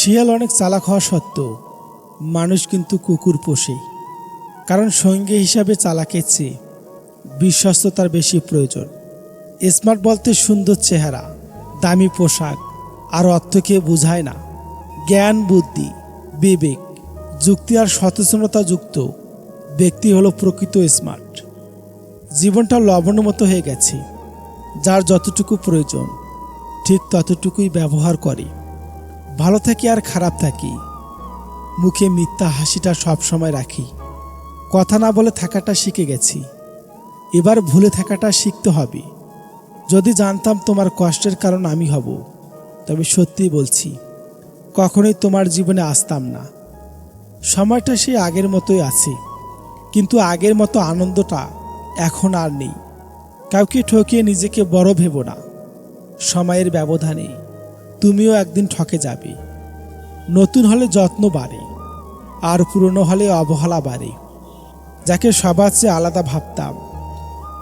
শিয়াল অনেক চালাক হওয়া সত্ত্বেও মানুষ কিন্তু কুকুর পোষে। কারণ সঙ্গী হিসাবে চালাকের চেয়ে বিশ্বস্ততার বেশি প্রয়োজন। স্মার্ট বলতে সুন্দর চেহারা, দামি পোশাক, আর অর্থকে বোঝায় না। জ্ঞান, বুদ্ধি, বিবেক, যুক্তি আর সচেতনতা যুক্ত ব্যক্তি হলো প্রকৃত স্মার্ট। জীবনটা লবণের মতো হয়ে গেছে, যার যতটুকু প্রয়োজন, ঠিক ততটুকুই ব্যবহার করে। ভালো থাকি আর খারাপ থাকি। মুখে মিথ্যা হাসিটা সবসময় রাখি। কথা না বলে থাকাটা শিখে গেছি। এবার ভুলে থাকাটা শিখতে হবে। যদি জানতাম তোমার কষ্টের কারণ আমি হব, তবে সত্যি বলছি, কখনোই তোমার জীবনে আসতাম না। সময়টা সেই আগের মতোই আছে, কিন্তু আগের মতো আনন্দটা এখন আর নেই। কাউকে ঠকিয়ে নিজেকে বড় ভেবো না। সময়ের ব্যবধানে তুমিও একদিন ঠকে যাবে। নতুন হলে যত্ন বাড়ে, আর পুরনো হলে অবহেলা বাড়ে। যাকে সবার চেয়ে আলাদা ভাবতাম,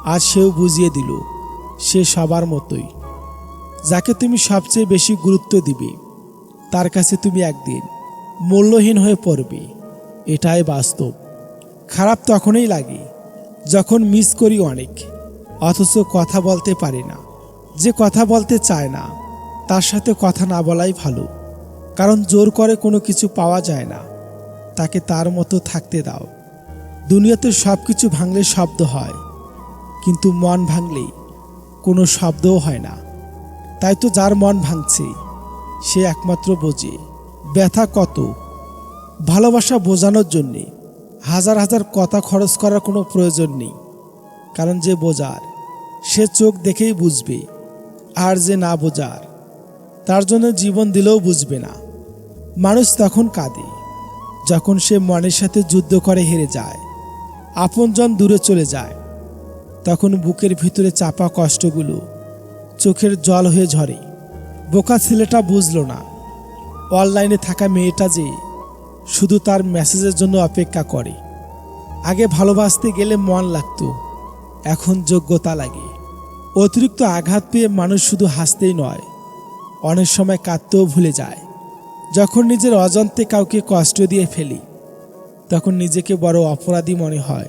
আর সেও বুঝিয়ে দিল, সে সবার মতোই। যাকে তুমি সবচেয়ে বেশি গুরুত্ব দিবে, তার কাছে তুমি একদিন মূল্যহীন হয়ে পড়বে। এটাই বাস্তব। খারাপ তখনই লাগে, যখন মিস করি অনেক, অথচ কথা বলতে পারি না, যে কথা বলতে চায় না। তার সাথে কথা না বলাই ভালো, কারণ জোর করে কোনো কিছু পাওয়া যায় না। তাকে তার মতো থাকতে দাও। দুনিয়াতে সব কিছু ভাঙলে শব্দ হয়, কিন্তু মন ভাঙলে কোনো শব্দও হয় না। তাই তো যার মন ভাঙছে, সে একমাত্র বোঝে, ব্যথা কত? ভালোবাসা বোঝানোর জন্যে হাজার হাজার কথা খরচ করার কোনো প্রয়োজন নেই, কারণ যে বোঝার, সে চোখ দেখেই বুঝবে, আর যে না বোঝার। তার জন্য জীবন দিলেও বুঝবে না। মানুষ তখন কাঁদে। যখন সে মনের সাথে যুদ্ধ করে হেরে যায়, আপনজন দূরে চলে যায়, তখন বুকের ভিতরে চাপা কষ্টগুলো চোখের জল হয়ে ঝরে। বোকা ছেলেটা বুঝলো না। অনলাইনে থাকা মেয়েটা যে শুধু তার মেসেজের জন্য অপেক্ষা করে। আগে ভালোবাসতে গেলে মন লাগতো, এখন যোগ্যতা লাগে। অতিরিক্ত আঘাত পেয়ে মানুষ শুধু হাসতেই নয় অনেক সময় কাঁদতেও ভুলে যায়। যখন নিজের অজান্তে কাউকে কষ্ট দিয়ে ফেলি, তখন নিজেকে বড় অপরাধী মনে হয়।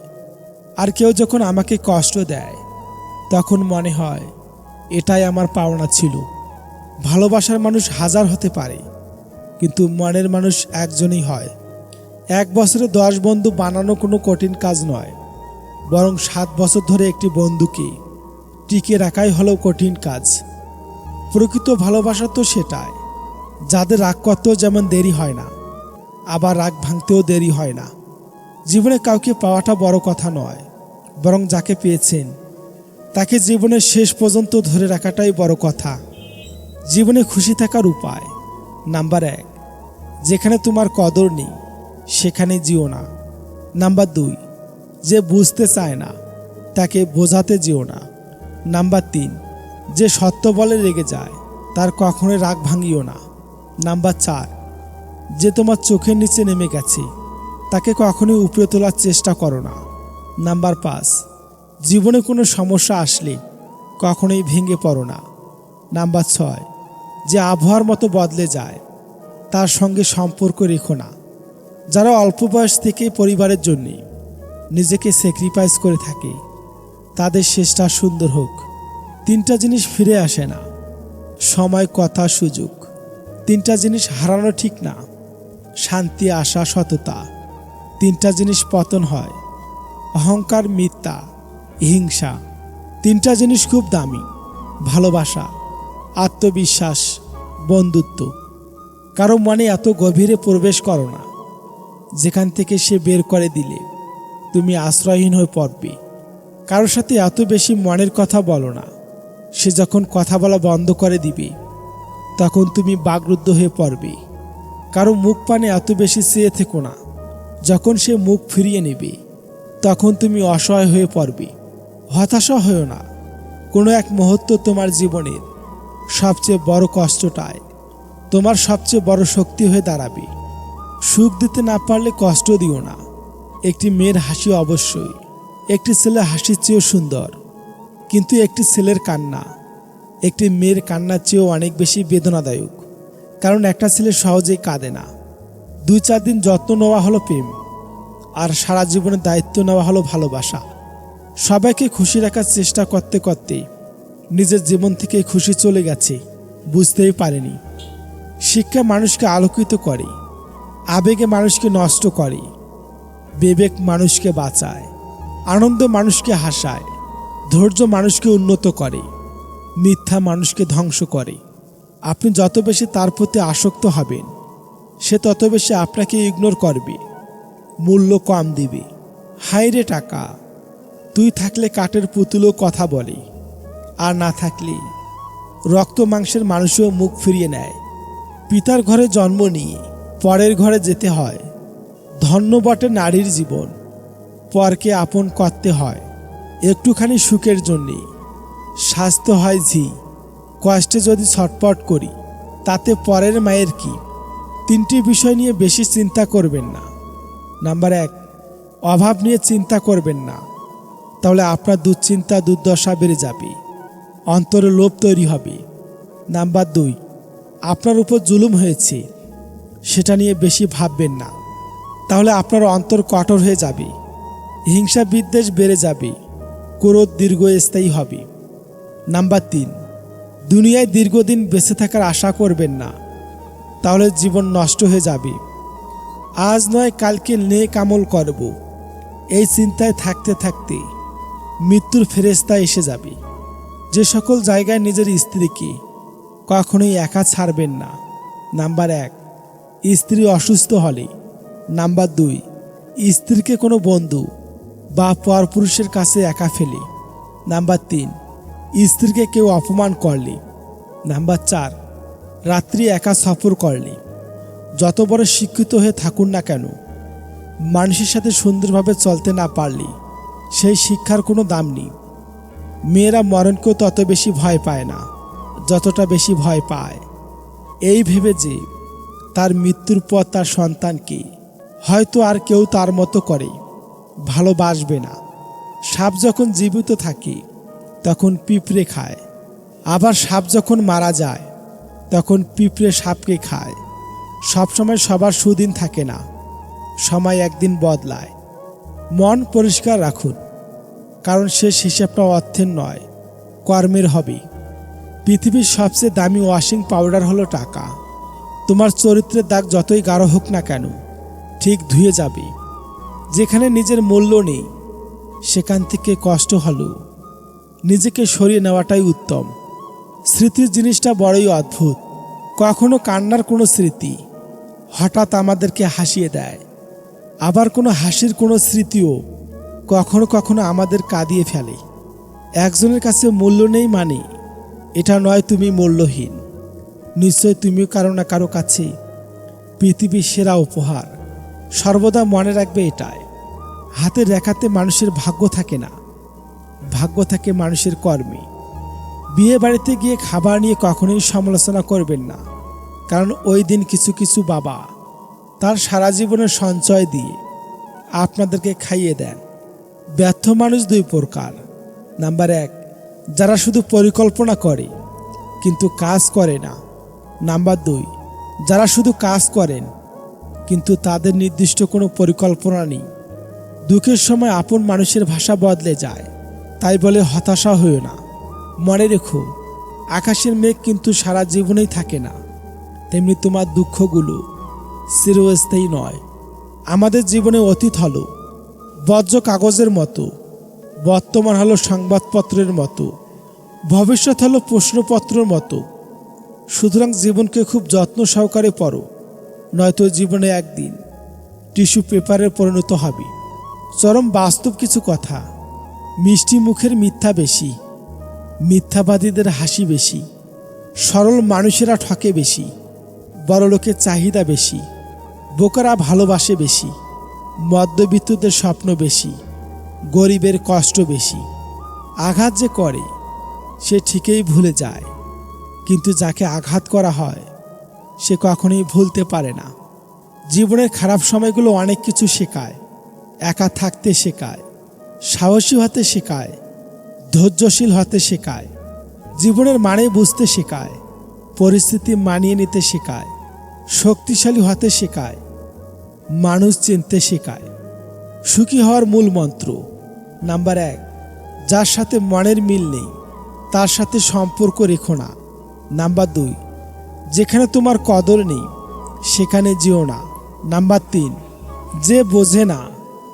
আর কেউ যখন আমাকে কষ্ট দেয়, তখন মনে হয়, এটাই আমার পাওনা ছিল। ভালোবাসার মানুষ হাজার হতে পারে, কিন্তু মনের মানুষ একজনই হয়। এক বছরে দশ বন্ধু বানানো কোনো কঠিন কাজ নয়, বরং সাত বছর ধরে একটি বন্ধুকে টিকে রাখাই হলো কঠিন কাজ। প্রকৃত ভালোবাসা তো সেটাই। যাদের রাগ করতেও যেমন দেরি হয় না, আবার রাগ ভাঙতেও দেরি হয় না। জীবনে কাউকে পাওয়াটা বড় কথা নয়, বরং যাকে পেয়েছেন, তাকে জীবনের শেষ পর্যন্ত ধরে রাখাটাই বড় কথা। জীবনে খুশি থাকার উপায়, নাম্বার এক, যেখানে তোমার কদর নেই, সেখানে জিও না। নাম্বার দুই, যে বুঝতে চায় না, তাকে বোঝাতে যেও না। নাম্বার তিন যে সত্য বলে রেগে যায়, তার কখনোই রাগ ভাঙিও না। নাম্বার চার, যে তোমার চোখের নিচে নেমে গেছে, তাকে কখনোই উপরে তোলার চেষ্টা করো না। নাম্বার পাঁচ, জীবনে কোনো সমস্যা আসলে কখনোই ভেঙে পড়ো না। নাম্বার ছয়, যে আবহাওয়ার মতো বদলে যায়, তার সঙ্গে সম্পর্ক রেখো না। যারা অল্প বয়স থেকে পরিবারের জন্যে নিজেকে স্যাক্রিফাইস করে থাকে, তাদের শেষটা সুন্দর হোক। তিনটা জিনিস ফিরে আসে না। সময়, কথা, সুযোগ। তিনটা জিনিস হারানো ঠিক না। শান্তি, আশা, সততা। তিনটা জিনিস পতন হয়। অহংকার, মিথ্যা, হিংসা। তিনটা জিনিস খুব দামি। ভালোবাসা, আত্মবিশ্বাস, বন্ধুত্ব। কারও মনে এত গভীরে প্রবেশ করো না। যেখান থেকে সে বের করে দিলে তুমি আশ্রয়হীন হয়ে পড়বে। কারোর সাথে এত বেশি মনের কথা বলো না। সে যখন কথা বলা বন্ধ করে দিবে, তখন তুমি বাগরুদ্ধ হয়ে পড়বে। কারও মুখ পানে এত বেশি চেয়ে থেকো না। যখন সে মুখ ফিরিয়ে নেবে, তখন তুমি অসহায় হয়ে পড়বে। হতাশা হয়েও না। কোনো এক মুহূর্ত তোমার জীবনের সবচেয়ে বড় কষ্টটায় তোমার সবচেয়ে বড় শক্তি হয়ে দাঁড়াবে। সুখ দিতে না পারলে কষ্ট দিও না। একটি মেয়ের হাসি অবশ্যই। একটি ছেলে হাসির চেয়েও সুন্দর। কিন্তু একটি ছেলের কান্না, একটি মেয়ের কান্নার চেয়েও অনেক বেশি বেদনাদায়ক। কারণ একটা ছেলে সহজেই কাঁদে না। দুই চার দিন যত্ন নেওয়া হলো প্রেম, আর সারা জীবনের দায়িত্ব নেওয়া হলো ভালোবাসা। সবাইকে খুশি রাখার চেষ্টা করতে করতে নিজের জীবন থেকে খুশি চলে গেছে, বুঝতেই পারেনি। শিক্ষা মানুষকে আলোকিত করে, আবেগে মানুষকে নষ্ট করে, বিবেক মানুষকে বাঁচায়, আনন্দ মানুষকে হাসায়। ধৈর্য মানুষকে উন্নত করে, মিথ্যা মানুষকে ধ্বংস করে। আপনি যত বেশি তার প্রতি আসক্ত হবেন, সে তত বেশি আপনাকে ইগনোর করবে, মূল্য কম দিবে। হাইরে টাকা, তুই থাকলে কাঠের পুতুলও কথা বলে, আর না থাকলে রক্ত মাংসের মানুষও মুখ ফিরিয়ে নেয়। পিতার ঘরে জন্ম নিয়ে পরের ঘরে যেতে হয়। ধন্য বটে নারীর জীবন, পরকে আপন করতে হয়। একটুখানি সুখের জন্যে। স্বাস্থ্য হয় ঝি। কষ্টে যদি ছটপট করি, তাতে পরের মায়ের কি? তিনটি বিষয় নিয়ে বেশি চিন্তা করবেন না। নাম্বার এক, অভাব নিয়ে চিন্তা করবেন না। তাহলে আপনার দুশ্চিন্তা, দুর্দশা বেড়ে যাবে। অন্তরে লোভ তৈরি হবে। নাম্বার দুই, আপনার উপর জুলুম হয়েছে। সেটা নিয়ে বেশি ভাববেন না। তাহলে আপনার অন্তর কঠোর হয়ে যাবে। হিংসা বিদ্বেষ বেড়ে যাবে। ক্রোধ দীর্ঘস্থায়ী হবে। নাম্বার তিন, দুনিয়ায় দীর্ঘদিন বেঁচে থাকার আশা করবেন না। তাহলে জীবন নষ্ট হয়ে যাবে। আজ নয়, কালকে নে কামল করব। এই চিন্তায় থাকতে থাকতে মৃত্যুর ফেরেস্তা এসে যাবে। যে সকল জায়গায় নিজের স্ত্রীকে কখনোই একা ছাড়বেন না। নাম্বার এক, স্ত্রী অসুস্থ হলে। নাম্বার দুই, স্ত্রীকে কোনো বন্ধু বা পরপুরুষের কাছে একা ফেলে। নাম্বার তিন, স্ত্রীকে কেউ অপমান করলে। নাম্বার চার, রাত্রি একা সফর করলে। যত বড় শিক্ষিত হয়ে থাকুন না কেন, মানুষের সাথে সুন্দরভাবে চলতে না পারলে, সেই শিক্ষার কোনো দাম নেই। মেয়েরা মরণকেও তত বেশি ভয় পায় না, যতটা বেশি ভয় পায়। এই ভেবে যে, তার মৃত্যুর পর তার সন্তানকে হয়তো আর কেউ তার মতো করে। ভালোবাসবে না। সাপ যখন জীবিত থাকে, তখন পিঁপড়ে খায়। আবার সাপ যখন মারা যায়, তখন পিঁপড়ে সাপকে খায়। সবসময় সবার সুদিন থাকে না, সময় একদিন বদলায়। মন পরিষ্কার রাখুন, কারণ শেষ হিসাবটা অর্থের নয়, কর্মের হবে। পৃথিবীর সবচেয়ে দামি ওয়াশিং পাউডার হলো টাকা। তোমার চরিত্রের দাগ যতই গাঢ় হোক না কেন, ঠিক ধুয়ে যাবে। যেখানে নিজের মূল্য নেই, সেখান থেকে কষ্ট হলো। নিজেকে সরিয়ে নেওয়াটাই উত্তম। স্মৃতির জিনিসটা বড়ই অদ্ভুত। কখনো কান্নার কোনো স্মৃতি হঠাৎ আমাদেরকে হাসিয়ে দেয়। আবার কোনো হাসির কোনো স্মৃতিও কখনো কখনো আমাদের কাঁদিয়ে ফেলে। একজনের কাছে মূল্য নেই মানে এটা নয় তুমি মূল্যহীন। নিশ্চয় তুমিও কারও না কারও কাছে পৃথিবীর সেরা উপহার। সর্বদা মনে রাখবে এটাই। হাতের রেখাতে মানুষের ভাগ্য থাকে না। ভাগ্য থাকে মানুষের কর্মে। বিয়ে বাড়িতে গিয়ে খাবার নিয়ে কখনোই সমালোচনা করবেন না। কারণ ওই দিন কিছু কিছু বাবা তার সারা জীবনের সঞ্চয় দিয়ে আপনাদেরকে খাইয়ে দেন। ব্যর্থ মানুষ দুই প্রকার। নাম্বার এক, যারা শুধু পরিকল্পনা করে, কিন্তু কাজ করে না। নাম্বার দুই, যারা শুধু কাজ করেন কিন্তু তাদের নির্দিষ্ট কোনো পরিকল্পনা নেই। দুঃখের সময় আপন মানুষের ভাষা বদলে যায়। তাই বলে হতাশা হয়েও না। মনে রেখো, আকাশের মেঘ কিন্তু সারা জীবনেই থাকে না। তেমনি তোমার দুঃখগুলো চিরস্থায়ী নয়। আমাদের জীবনে অতীত হলো বজ্র কাগজের মতো, বর্তমান হলো সংবাদপত্রের মতো, ভবিষ্যৎ হলো প্রশ্নপত্রের মতো। সুতরাং জীবনকে খুব যত্ন সহকারে পড়ো। নয়তো জীবনে একদিন টিস্যু পেপারে পরিণত হবে। চরম বাস্তব কিছু কথা। মিষ্টি মুখের মিথ্যা বেশি। মিথ্যাবাদীদের হাসি বেশি। সরল মানুষেরা ঠকে বেশি। বড়লোকের চাহিদা বেশি। বোকারা ভালোবাসে বেশি। মদ্যবিদ্যুতের স্বপ্ন বেশি। গরিবের কষ্ট বেশি। আঘাত যে করে, সে ঠিকই ভুলে যায়। কিন্তু যাকে আঘাত করা হয় সে কখনোই ভুলতে পারে না। জীবনের খারাপ সময়গুলো অনেক কিছু শেখায়। একা থাকতে শেখায়। সাহসী হতে শেখায়। ধৈর্যশীল হতে শেখায়। জীবনের মানে বুঝতে শেখায়। পরিস্থিতি মানিয়ে নিতে শেখায়। শক্তিশালী হতে শেখায়। মানুষ চিনতে শেখায়। সুখী হওয়ার মূল মন্ত্র। নাম্বার এক, যার সাথে মনের মিল নেই, তার সাথে সম্পর্ক রেখো না। নাম্বার দুই যেখানে তোমার কদর নেই, সেখানে যেও না। নাম্বার তিন, যে বোঝে না,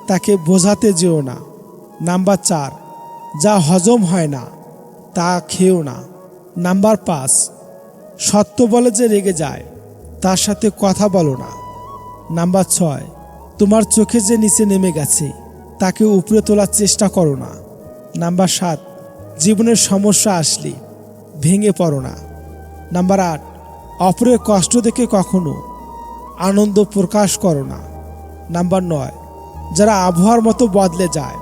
তাকে বোঝাতে যেও না। নাম্বার চার, যা হজম হয় না, তা খেও না। নাম্বার পাঁচ, সত্য বলে যে রেগে যায়, তার সাথে কথা বলো না। নাম্বার ছয়, তোমার চোখে যে নিচে নেমে গেছে, তাকে উপরে তোলার চেষ্টা করো না। নাম্বার সাত, জীবনের সমস্যা আসলে ভেঙে পড়ো না। নাম্বার আট অপরের কষ্ট দেখে কখনো আনন্দ প্রকাশ করো না। নাম্বার নয়, যারা আবহাওয়ার মতো বদলে যায়,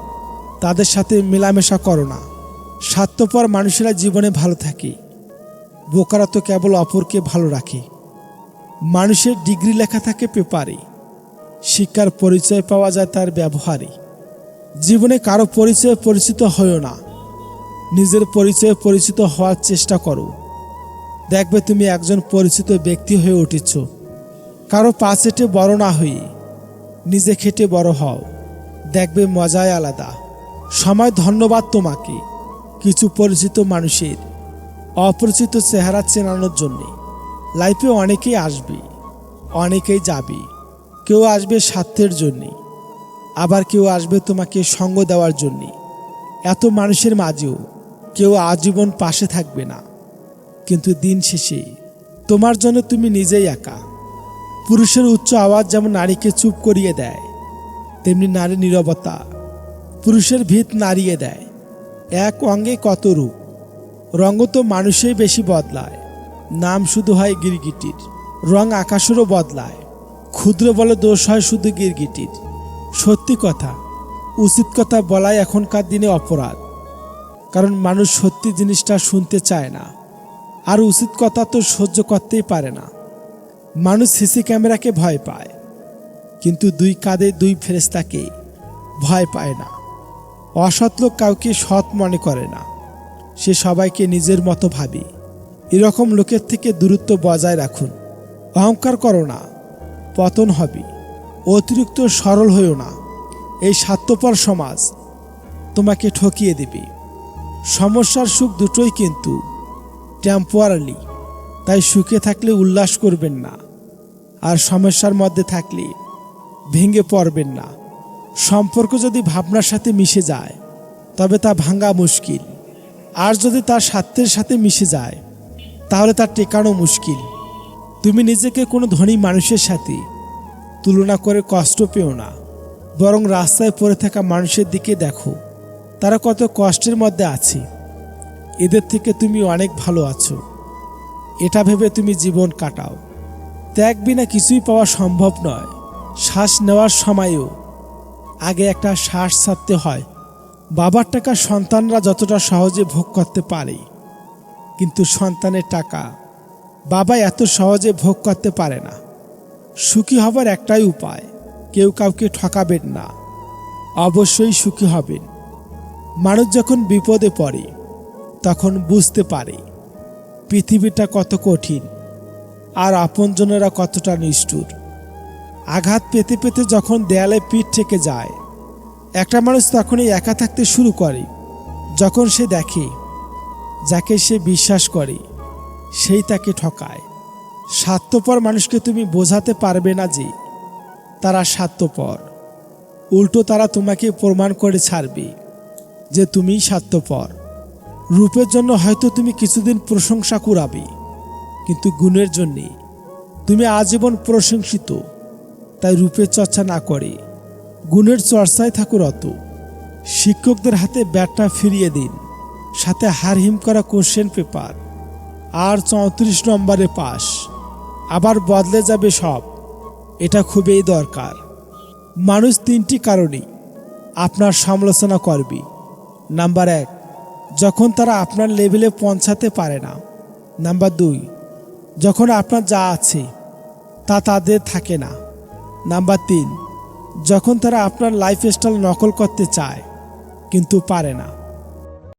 তাদের সাথে মেলামেশা করো না। স্বার্থপর মানুষেরা জীবনে ভালো থাকে। বোকারা তো কেবল অপরকে ভালো রাখে। মানুষের ডিগ্রি লেখা থাকে পেপারে। শিক্ষার পরিচয় পাওয়া যায় তার ব্যবহারে। জীবনে কারও পরিচয়ে পরিচিত হয়েও না। নিজের পরিচয়ে পরিচিত হওয়ার চেষ্টা করো। দেখবে তুমি একজন পরিচিত ব্যক্তি হয়ে উঠেছ। কারও পাঁচেটে বড় না হয়ে, নিজে খেটে বড় হও। দেখবে মজাই আলাদা। সময় ধন্যবাদ তোমাকে, কিছু পরিচিত মানুষের, অপরিচিত চেহারা চেনানোর জন্যে। লাইফে অনেকেই আসবে, অনেকেই যাবে। কেউ আসবে স্বার্থের জন্যে, আবার কেউ আসবে তোমাকে সঙ্গ দেওয়ার জন্যে। এত মানুষের মাঝেও কেউ আজীবন পাশে থাকবে না। কিন্তু দিন শেষে তোমার জন্য তুমি নিজেই একা। পুরুষের উচ্চ আওয়াজ যেমন নারীকে চুপ করিয়ে দেয়, তেমনি নারী নীরবতা পুরুষের ভিত নাড়িয়ে দেয়। এক অঙ্গে কত রূপ, রঙ তো মানুষেই বেশি বদলায়। নাম শুধু হয় গিরগিটির, রং আকাশেরও বদলায়। ক্ষুদ্র বলে দোষ হয় শুধু গিরগিটির। সত্যি কথা, উচিত কথা বলাই এখনকার দিনে অপরাধ, কারণ মানুষ সত্যি জিনিসটা শুনতে চায় না। আর উচিত কথা তো সহ্য করতেই পারে না। মানুষ সিসি ক্যামেরাকে ভয় পায়, কিন্তু দুই কাঁধে দুই ফেরেস্তাকে ভয় পায় না। অসৎ লোক কাউকে সৎ মনে করে না, সে সবাইকে নিজের মতো ভাবে। এরকম লোকের থেকে দূরত্ব বজায় রাখুন। অহংকার করো না, পতন হবে। অতিরিক্ত সরল হয়েও না। এই স্বার্থপর সমাজ তোমাকে ঠকিয়ে দেবে। সমস্যার সুখ দুটোই কিন্তু টেম্পোয়ারালি তাই সুখে থাকলে উল্লাস করবেন না। আর সমস্যার মধ্যে থাকলে ভেঙে পড়বেন না। সম্পর্ক যদি ভাবনার সাথে মিশে যায়, তবে তা ভাঙা মুশকিল। আর যদি তার স্বার্থের সাথে মিশে যায়, তাহলে তার টেকানো মুশকিল। তুমি নিজেকে কোনো ধনী মানুষের সাথে তুলনা করে কষ্ট পেও না। বরং রাস্তায় পড়ে থাকা মানুষের দিকে দেখো। তারা কত কষ্টের মধ্যে আছে। এদের থেকে তুমি অনেক ভালো আছো। এটা ভেবে তুমি জীবন কাটাও। ত্যাগ বিনা কিছুই পাওয়া সম্ভব নয়। শ্বাস নেওয়ার সময়ও আগে একটা শ্বাস ছাড়তে হয়। বাবার টাকা সন্তানরা যতটা সহজে ভোগ করতে পারে। কিন্তু সন্তানের টাকা বাবা এত সহজে ভোগ করতে পারে না। সুখী হবার একটাই উপায়, কেউ কাউকে ঠকাবেন না। অবশ্যই সুখী হবেন। মানুষ যখন বিপদে পড়ে তখন বুঝতে পারে, পৃথিবীটা কত কঠিন আর আপনজনেরা কতটা নিষ্ঠুর। আঘাত পেতে পেতে যখন দেয়ালে পিঠ থেকে যায়, একটা মানুষ তখনই একা থাকতে শুরু করে, যখন সে দেখে যাকে সে বিশ্বাস করে, সেই তাকে ঠকায়। স্বার্থপর মানুষকে তুমি বোঝাতে পারবে না যে তারা স্বার্থপর। উল্টো তারা তোমাকে প্রমাণ করে ছাড়বে যে তুমিই স্বার্থপর। রূপের জন্য হয়তো তুমি কিছুদিন প্রশংসা কুড়াবে, কিন্তু গুণের জন্যে তুমি আজীবন প্রশংসিত, তাই রূপের চর্চা না করে। গুণের চর্চায় থাকো রত। শিক্ষকদের হাতে ব্যাটটা ফিরিয়ে দিন, সাথে হারহিম করা কোশ্চেন পেপার। আর চৌত্রিশ নম্বরে পাস, আবার বদলে যাবে সব, এটা খুবই দরকার। মানুষ তিনটি কারণে আপনার সমালোচনা করবে। নাম্বার এক যখন তারা আপনার লেভেলে পৌঁছাতে পারে না। নাম্বার দুই, যখন আপনার যা আছে তা তাদের থাকে না। নাম্বার তিন, যখন তারা আপনার লাইফস্টাইল নকল করতে চায়, কিন্তু পারে না।